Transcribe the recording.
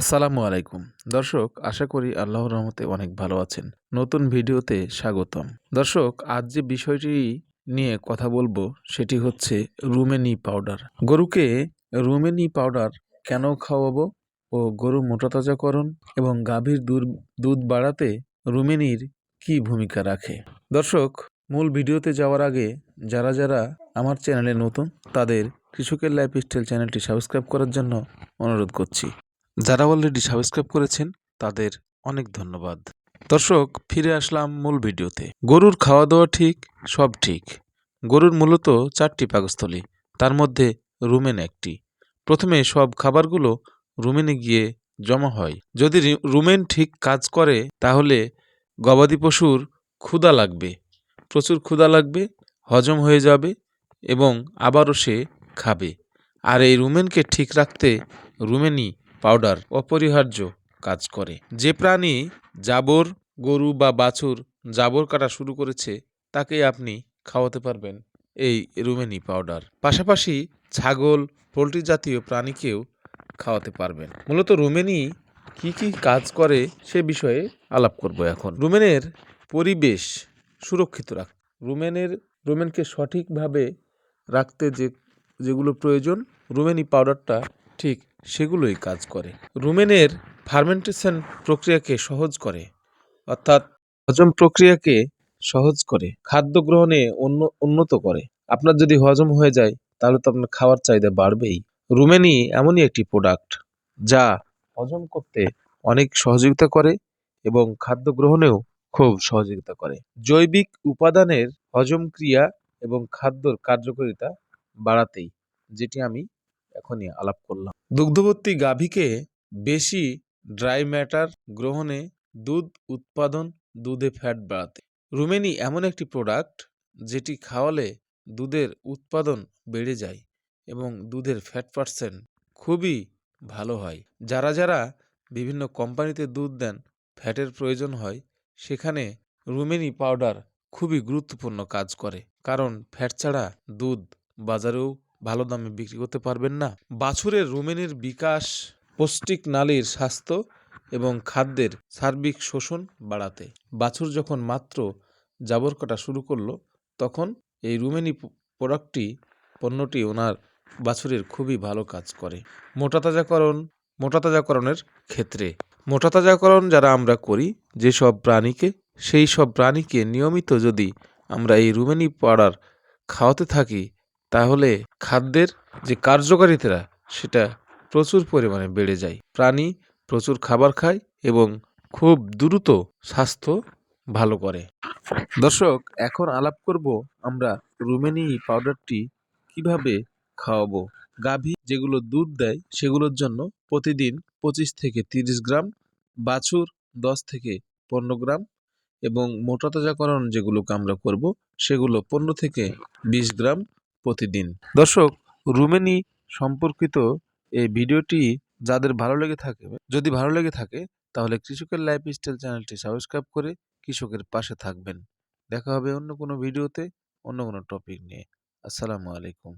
আসসালামু আলাইকুম। দর্শক, আশা করি আল্লাহর রহমতে অনেক ভালো আছেন। নতুন ভিডিওতে স্বাগতম। দর্শক, আজ যে বিষয়টি নিয়ে কথা বলব, সেটি হচ্ছে রুমেনি পাউডার। গরুকে রুমেনি পাউডার কেন খাওয়াবো ও গরু মোটাতাজাকরণ এবং গাভীর দুধ বাড়াতে রুমেনির কি ভূমিকা রাখে? দর্শক, মূল ভিডিওতে যাওয়ার আগে যারা যারা আমার চ্যানেলে নতুন, তাদের কৃষকের লাইফস্টাইল চ্যানেলটি সাবস্ক্রাইব করার জন্য অনুরোধ করছি। যারা অলরেডি সাবস্ক্রাইব করেছেন, তাদের অনেক ধন্যবাদ। দর্শক, ফিরে আসলাম মূল ভিডিওতে। গরুর খাওয়া দাওয়া ঠিক, সব ঠিক। গরুর মূলত চারটি পাকস্থলী, তার মধ্যে রুমেন একটি। প্রথমে সব খাবারগুলো রুমেনে গিয়ে জমা হয়। যদি রুমেন ঠিক কাজ করে, তাহলে গবাদি পশুর ক্ষুদা লাগবে, প্রচুর ক্ষুদা লাগবে, হজম হয়ে যাবে এবং আবারও সে খাবে। আর এই রুমেনকে ঠিক রাখতে রুমেনি পাউডার অপরিহার্য কাজ করে। যে প্রাণী জাবর, গরু বা বাছুর জাবর কাটা শুরু করেছে, তাকে আপনি খাওয়াতে পারবেন এই রুমেনি পাউডার। পাশাপাশি ছাগল, পোলট্রি জাতীয় প্রাণীকেও খাওয়াতে পারবেন। মূলত রুমেনি কি কি কাজ করে সে বিষয়ে আলাপ করব এখন। রুমেনের পরিবেশ সুরক্ষিত রাখ রুমেনের, রুমেনকে সঠিকভাবে রাখতে যে যেগুলো প্রয়োজন, রুমেনি পাউডারটা ঠিক সেগুলোই কাজ করে। রুমেনের ফার্মেন্টেশন প্রক্রিয়াকে সহজ করে, অর্থাৎ হজম প্রক্রিয়াকে সহজ করে, খাদ্য গ্রহণে অন্য, উন্নত করে। আপনার যদি হজম হয়ে যায়, তাহলে তো আপনার খাওয়ার চাহিদা বাড়বেই। রুমেনি এমনই একটি প্রোডাক্ট যা হজম করতে অনেক সহযোগিতা করে এবং খাদ্য গ্রহণেও খুব সহযোগিতা করে। জৈবিক উপাদানের হজম ক্রিয়া এবং খাদ্যর কার্যকারিতা বাড়াতেই, যেটি আমি এখনই আলাপ করলাম। দুগ্ধবর্তী গাভীকে বেশি ড্রাই ম্যাটার গ্রহণে দুধ উৎপাদন, দুধে ফ্যাট বাড়াতে। রুমেনি এমন একটি প্রোডাক্ট যেটি খাওয়ালে দুধের উৎপাদন বেড়ে যায় এবং দুধের ফ্যাট পার্সেন্ট খুবই ভালো হয়। যারা যারা বিভিন্ন কোম্পানিতে দুধ দেন, ফ্যাটের প্রয়োজন হয়, সেখানে রুমেনি পাউডার খুবই গুরুত্বপূর্ণ কাজ করে। কারণ ফ্যাট ছাড়া দুধ বাজারেও ভালো দামে বিক্রি করতে পারবেন না। বাছুরের রুমেনের বিকাশ, পৌষ্টিক নালীর স্বাস্থ্য এবং খাদ্যের সার্বিক শোষণ বাড়াতে। বাছুর যখন মাত্র জাবর কাটা শুরু করল, তখন এই রুমেনি প্রোডাক্টটি পণ্যটি ওনার বাছুরের খুবই ভালো কাজ করে। মোটা তাজাকরণ, মোটা তাজাকরণের ক্ষেত্রে। মোটা তাজাকরণ যারা আমরা করি যেসব প্রাণীকে, সেই সব প্রাণীকে নিয়মিত যদি আমরা এই রুমেনি পাউডার খাওয়াতে থাকি তাহলে খাদ্যের যে কার্যকারিতা সেটা প্রচুর পরিমাণে বেড়ে যায়। প্রাণী প্রচুর খাবার খায় এবং খুব দ্রুত স্বাস্থ্য ভালো করে। দর্শক, এখন আলাপ করব আমরা রুমেনি পাউডারটি কীভাবে খাওয়াবো। গাভী যেগুলো দুধ দেয়, সেগুলোর জন্য প্রতিদিন পঁচিশ থেকে তিরিশ গ্রাম, বাছুর দশ থেকে পনেরো গ্রাম এবং মোটা তাজাকরণ যেগুলোকে আমরা করব, সেগুলো পনেরো থেকে বিশ গ্রাম প্রতিদিন। দর্শক, রুমেনি সম্পর্কিত এই ভিডিওটি যাদের ভালো লেগে থাকে, যদি ভালো লেগে থাকে, তাহলে কৃষকের লাইফ স্টাইল চ্যানেলটি সাবস্ক্রাইব করে কৃষকের পাশে থাকবেন। দেখা হবে অন্য কোনো ভিডিওতে, অন্য কোনো টপিক নিয়ে। আসসালামু আলাইকুম।